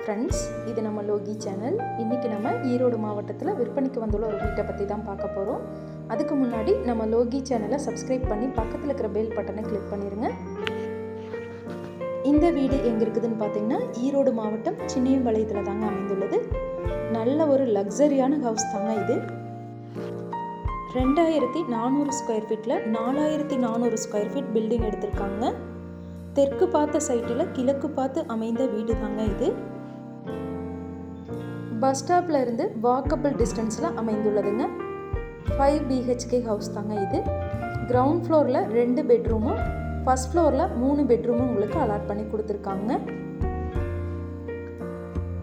Friends இது நம்ம Loki channel. இன்றைக்கி நம்ம ஈரோடு மாவட்டத்தில் விற்பனைக்கு வந்துள்ள ஒரு வீட்டை பற்றி தான் பார்க்க போகிறோம் அதுக்கு முன்னாடி நம்ம லோகி சேனலை சப்ஸ்கிரைப் பண்ணி பக்கத்தில் இருக்கிற பெல் பட்டனை கிளிக் பண்ணிடுங்க இந்த வீடு எங்கே இருக்குதுன்னு பார்த்தீங்கன்னா ஈரோடு மாவட்டம் சின்னியம்பாளையத்தில் தாங்க அமைந்துள்ளது. நல்ல ஒரு லக்ஸரியான ஹவுஸ் தாங்க இது. ரெண்டாயிரத்தி நானூறு ஸ்கொயர் ஃபீட்டில் நாலாயிரத்தி நானூறு ஸ்கொயர் ஃபீட் பில்டிங் எடுத்திருக்காங்க. தெற்கு பார்த்த சைட்டில் கிழக்கு பார்த்து அமைந்த வீடு தாங்க இது. பஸ் ஸ்டாப்பில் இருந்து வாக்கபிள் டிஸ்டன்ஸில் அமைந்துள்ளதுங்க. ஃபைவ் பிஹெச்கே ஹவுஸ் தாங்க இது. கிரவுண்ட் ஃப்ளோரில் ரெண்டு பெட்ரூமும் ஃபஸ்ட் ஃப்ளோரில் மூணு பெட்ரூமும் உங்களுக்கு அலாட் பண்ணி கொடுத்துருக்காங்க.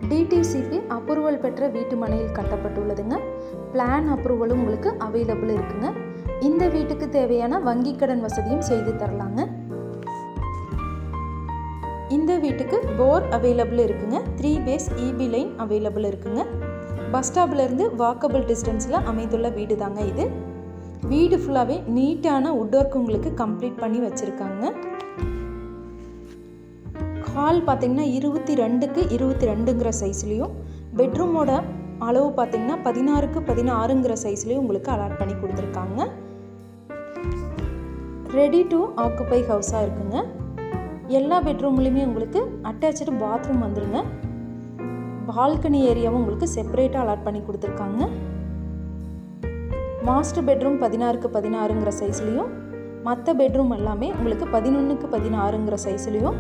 டிடிசிபி அப்ரூவல் பெற்ற வீட்டு மனையில் கட்டப்பட்டுள்ளதுங்க. பிளான் அப்ரூவலும் உங்களுக்கு அவைலபிள் இருக்குங்க. இந்த வீட்டுக்கு தேவையான வங்கி கடன் வசதியும் செய்து தரலாங்க. இந்த வீட்டுக்கு போர் அவைலபிள் இருக்குங்க. Three phase EB line available இருக்குங்க. பஸ் ஸ்டாப்லேருந்து வாக்கபிள் டிஸ்டன்ஸில் அமைந்துள்ள வீடு தாங்க இது. வீடு ஃபுல்லாகவே நீட்டான உட் ஒர்க் உங்களுக்கு கம்ப்ளீட் பண்ணி வச்சுருக்காங்க. ஹால் பார்த்திங்கன்னா இருபத்தி ரெண்டுக்கு இருபத்தி ரெண்டுங்கிற சைஸ்லேயும் பெட்ரூமோட அளவு பார்த்தீங்கன்னா பதினாறுக்கு பதினாறுங்கிற சைஸ்லேயும் உங்களுக்கு அலாட் பண்ணி கொடுத்துருக்காங்க. ரெடி டு ஆக்குப்பை ஹவுஸாக இருக்குங்க. எல்லா பெட்ரூம்லேயுமே உங்களுக்கு அட்டாச்சு பாத்ரூம் வந்துடுங்க பால்கனி ஏரியாவும் உங்களுக்கு செப்பரேட்டாக அலாட் பண்ணி கொடுத்துருக்காங்க. மாஸ்டர் பெட்ரூம் பதினாறுக்கு பதினாறுங்கிற சைஸ்லேயும் மற்ற பெட்ரூம் எல்லாமே உங்களுக்கு பதினொன்றுக்கு பதினாறுங்கிற சைஸ்லேயும்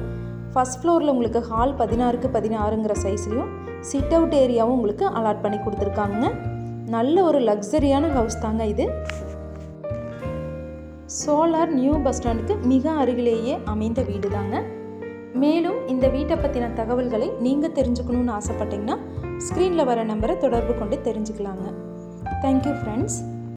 ஃபஸ்ட் ஃப்ளோரில் உங்களுக்கு ஹால் பதினாறுக்கு பதினாறுங்கிற சைஸ்லேயும் சிட் அவுட் ஏரியாவும் உங்களுக்கு அலாட் பண்ணி கொடுத்துருக்காங்க. நல்ல ஒரு லக்ஸரியான ஹவுஸ் தாங்க இது. சோலார் நியூ பஸ் ஸ்டாண்டுக்கு மிக அருகிலேயே அமைந்த வீடு தாங்க மேலும் இந்த வீட்டை பற்றின தகவல்களை நீங்கள் தெரிஞ்சுக்கணுன்னு ஆசைப்பட்டீங்கன்னா ஸ்க்ரீனில் வர நம்பரை தொடர்பு கொண்டு தெரிஞ்சுக்கலாங்க. Thank you friends